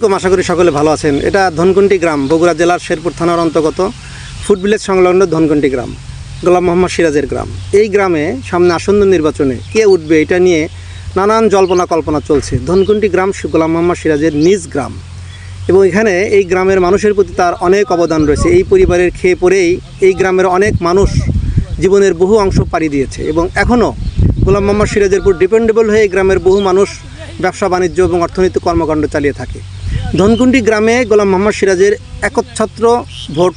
আশা করি সকলে ভালো আছেন। এটা ধনকুন্টি গ্রাম, বগুড়া জেলার শেরপুর থানার অন্তর্গত ফুড ভিলেজ সংলগ্ন ধনকুন্টি গ্রাম, গোলাম মোহাম্মদ সিরাজের গ্রাম। এই গ্রামে সামনে আসন্ন নির্বাচনে কে উঠবে এটা নিয়ে নানান জল্পনা কল্পনা চলছে। ধনকুন্টি গ্রাম গোলাম মোহাম্মদ সিরাজের নিজ গ্রাম এবং এখানে এই গ্রামের মানুষের প্রতি তার অনেক অবদান রয়েছে। এই পরিবারের খেয়ে পরেই এই গ্রামের অনেক মানুষ জীবনের বহু অংশ পাড়ি দিয়েছে এবং এখনও গোলাম মোহাম্মদ সিরাজের উপর ডিপেন্ডেবল হয়ে এই গ্রামের বহু মানুষ ব্যবসা, বাণিজ্য এবং অর্থনৈতিক কর্মকাণ্ড চালিয়ে থাকে। ধনকুন্ডি গ্রামে গোলাম মোহাম্মদ সিরাজের একচ্ছত্র ভোট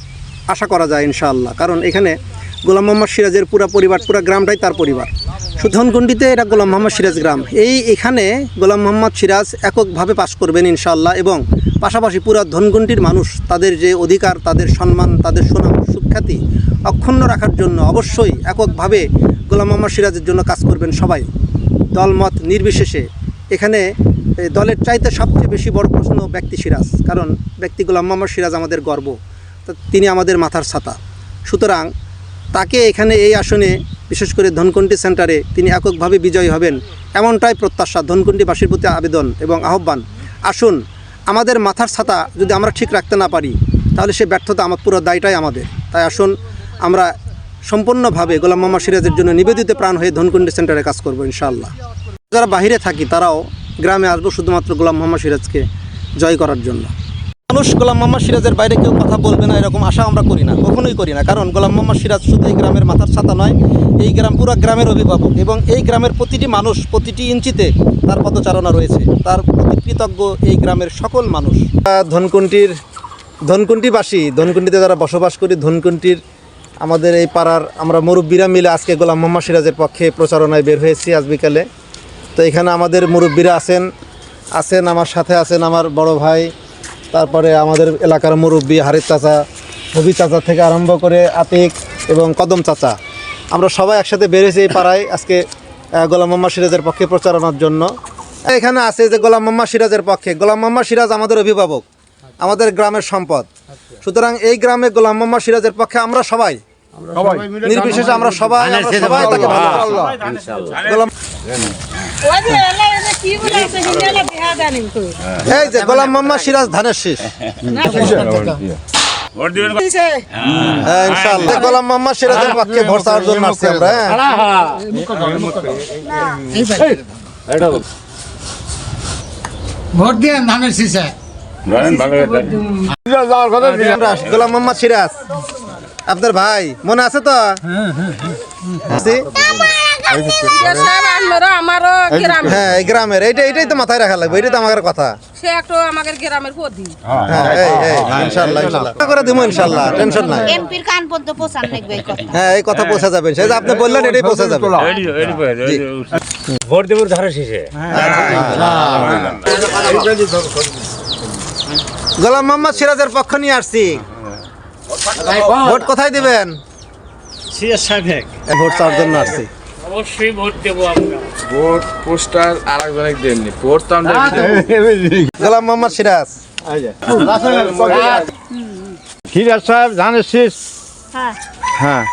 আশা করা যায় ইনশাআল্লাহ। কারণ এখানে গোলাম মোহাম্মদ সিরাজের পুরা পরিবার, পুরা গ্রামটাই তার পরিবার। শুধু ধনকুন্ডিতে এটা গোলাম মোহাম্মদ সিরাজ গ্রাম। এই এখানে গোলাম মোহাম্মদ সিরাজ এককভাবে পাশ করবেন ইনশাআল্লাহ এবং পাশাপাশি পুরা ধনকুন্ডির মানুষ তাদের যে অধিকার, তাদের সম্মান, তাদের সুনাম, সুখ্যাতি অক্ষুণ্ণ রাখার জন্য অবশ্যই এককভাবে গোলাম মোহাম্মদ সিরাজের জন্য কাজ করবেন সবাই। দলমত নির্বিশেষে এখানে দলের চাইতে সবচেয়ে বেশি বড় প্রশ্ন ব্যক্তি সিরাজ। কারণ ব্যক্তি গোলাম মোহাম্মদ সিরাজ আমাদের গর্ব। তিনি আমাদের মাথার ছাতা। সুতরাং তাকে এখানে এই আসনে, বিশেষ করে ধনকুন্টি সেন্টারে, তিনি এককভাবে বিজয়ী হবেন এমনটাই প্রত্যাশা ধনকুন্ডিবাসীর প্রতি আবেদন এবং আহ্বান। আসুন, আমাদের মাথার ছাতা যদি আমরা ঠিক রাখতে না পারি, তাহলে সে ব্যর্থতা আমার পুরো দায়টাই আমাদের। তাই আসুন, আমরা সম্পূর্ণভাবে গোলাম মোহাম্মদ সিরাজের জন্য নিবেদিত প্রাণ হয়ে ধনকুন্ডি সেন্টারে কাজ করব ইনশাআল্লাহ। যারা বাহিরে থাকি, তারাও গ্রামে আসব শুধুমাত্র গোলাম মোহাম্মদ সিরাজকে জয় করার জন্য। মানুষ গোলাম মোহাম্মদ সিরাজের বাইরে কেউ কথা বলবে না, এরকম আশা আমরা করি না, কখনোই করি না। কারণ গোলাম মোহাম্মদ সিরাজ শুধু এই গ্রামের মাথার ছাতা নয়, এই গ্রাম পুরো গ্রামের অভিভাবক এবং এই গ্রামের প্রতিটি মানুষ প্রতিটি ইঞ্চিতে তার পদচারণা রয়েছে। তার প্রতি কৃতজ্ঞ এই গ্রামের সকল মানুষ। ধনকুন্টির ধনকুন্টিবাসী ধনকুন্টিতে যারা বসবাস করি ধনকুন্টির আমাদের এই পাড়ার আমরা মুরব্বীরা মিলে আজকে গোলাম মোহাম্মদ সিরাজের পক্ষে প্রচারণায় বের হয়েছি আজ বিকালে। তো এখানে আমাদের মুরব্বীরা আছেন আছেন আমার সাথে আছেন আমার বড় ভাই তারপরে আমাদের এলাকার মুরব্বী হারিত চাচা হবি চাচা থেকে আরম্ভ করে আতিক এবং কদম চাচা। আমরা সবাই একসাথে বেরিয়েছি এই পাড়ায় আজকে গোলাম মোহাম্মদ সিরাজের পক্ষে প্রচারণার জন্য। এখানে আছে যে গোলাম মোহাম্মদ সিরাজের পক্ষে গোলাম মোহাম্মদ সিরাজ আমাদের অভিভাবক আমাদের গ্রামের সম্পদ। সুতরাং এই গ্রামে গোলাম মোহাম্মদ সিরাজের পক্ষে আমরা সবাই নির্বিশেষে আমরা সবাই সবাই তাকে এই যে গোলাম মোহাম্মদ সিরাজ ধানের শীষ। হ্যাঁ গোলাম মোহাম্মদ সিরাজের পক্ষে ভোট চাওয়ার জন্য আসছি আমরা হ্যাঁ। ভোট দিয়ে ধানের শীষে। গোলাম মোহাম্মদ সিরাজ। আপনার ভাই মনে আছে তো? হ্যাঁ এই গ্রামের। এইটা এটাই তো মাথায় রাখা লাগবে এটাই তো আমার কথা। সে একটু আমাদের গ্রামের প্রতি। হ্যাঁ এই এই ইনশাআল্লাহ ইনশাআল্লাহ করে দিব ইনশাআল্লাহ টেনশন নাই। এমপির কান পর্যন্ত পৌঁছান লাগবে এই কথা। হ্যাঁ এই কথা পৌঁছে যাবেন সেই আপনি বললেন এটাই পৌঁছে যাবে। ভোট দেবর ধারে শেষে। গোলাম মোহাম্মদ সিরাজের পক্ষ নিয়ে আসছি। ভোট কোথায় দিবেন? ভোট চাওয়ার জন্য আসছি। অবশ্যই ভোট দেবো আমরা। ভোট পোস্টার আর একজনের দেননি। ভোট তো আমরা গোলাম মোহাম্মদ সিরাজ। সিরাজ। সাহেব ধানের শেষ। হ্যাঁ।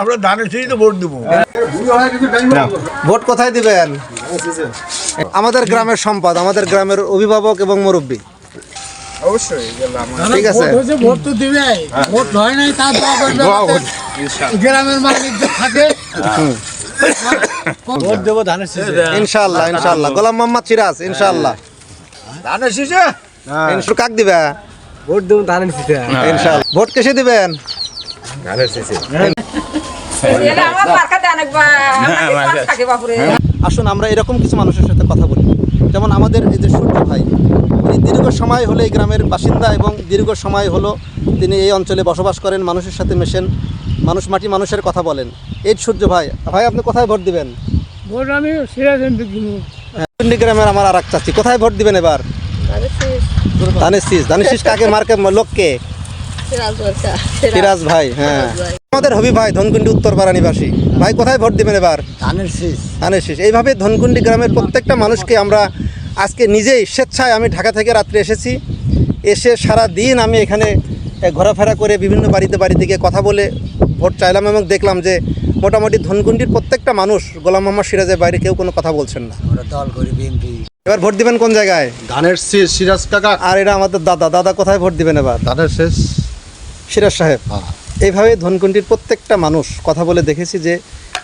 আমরা ধানের শীষে তো ভোট দেবো। ভোট কোথায় দিবেন? আমাদের গ্রামের সম্পদ আমাদের গ্রামের অভিভাবক এবং মুরব্বী। অবশ্যই ঠিক আছে। ভোট তো দিবে। ভোট হয় নাই তা দোয়া করবে গ্রামের মালিক থাকে। ভোট দেবো ধানের শীষে। ইনশাআল্লাহ ইনশাআল্লাহ গোলাম মোহাম্মদ সিরাজ ইনশাআল্লাহ ধানের শীষে? কাক দিবা? ভোট দেবো ধানের শীষে। ইনশাআল্লাহ ভোট কেসে দিবেন? থাকে বাপুরে। আসুন আমরা এরকম কিছু মানুষের সাথে কথা বলি। যেমন আমাদের এই যে সূর্য ভাই তিনি দীর্ঘ সময় হলো এই গ্রামের বাসিন্দা এবং দীর্ঘ সময় হলো তিনি এই অঞ্চলে বসবাস করেন মানুষের সাথে মেশেন মানুষ মাটি মানুষের কথা বলেন। এই সূর্য ভাই ভাই আপনি কোথায় ভোট দিবেন? ভোট আমি গ্রামের আমার আর এক চাচ্ছি কোথায় ভোট দিবেন এবার? ধানের শীষ ধানের শীষ কাকে মার্কে লোককে? সিরাজ ভাই হ্যাঁ। আমাদের হবি ভাই ধনকুন্ডি উত্তরপাড়া নিবাসী। ভাই কোথায় ভোট দিবেন এবার? ধানের শীষ ধানের শীষ এইভাবে ধনকুন্ডি গ্রামের প্রত্যেকটা মানুষকে আমরা আজকে নিজেই স্বেচ্ছায় আমি ঢাকা থেকে রাত্রে এসেছি। এসে সারা দিন আমি এখানে ঘোরাফেরা করে বিভিন্ন বাড়িতে বাড়িতে গিয়ে কথা বলে ভোট চাইলাম এবং দেখলাম যে মোটামুটি ধনকুন্ডির প্রত্যেকটা মানুষ গোলাম মোহাম্মদ সিরাজের বাইরে কেউ কোনো কথা বলছেন না। আমরা দল করি বিএনপি এবার ভোট দিবেন কোন জায়গায়? ধানের শেষ সিরাজ কাকা। আর এটা আমাদের দাদা। দাদা কোথায় ভোট দিবেন এবার? ধানের শেষ। সিরাজ সাহেব। হ্যাঁ। এইভাবে ধনকুন্টির প্রত্যেকটা মানুষ কথা বলে দেখেছি যে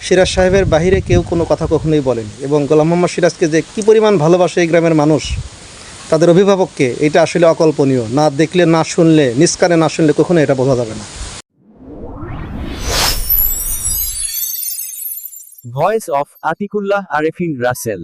সিরাজ সাহেবের বাহিরে কেউ কোনো কথা কখনোই বলেনি। এবং গোলাম মোহাম্মদ সিরাজকে যে কী পরিমাণ ভালোবাসে এই গ্রামের মানুষ তাদের অভিভাবককে এটা আসলে অকল্পনীয়। না দেখলে না শুনলে নিষ্কানে না শুনলে কখনো এটা বোঝা যাবে না। voice of Atikullah Arefin Rasel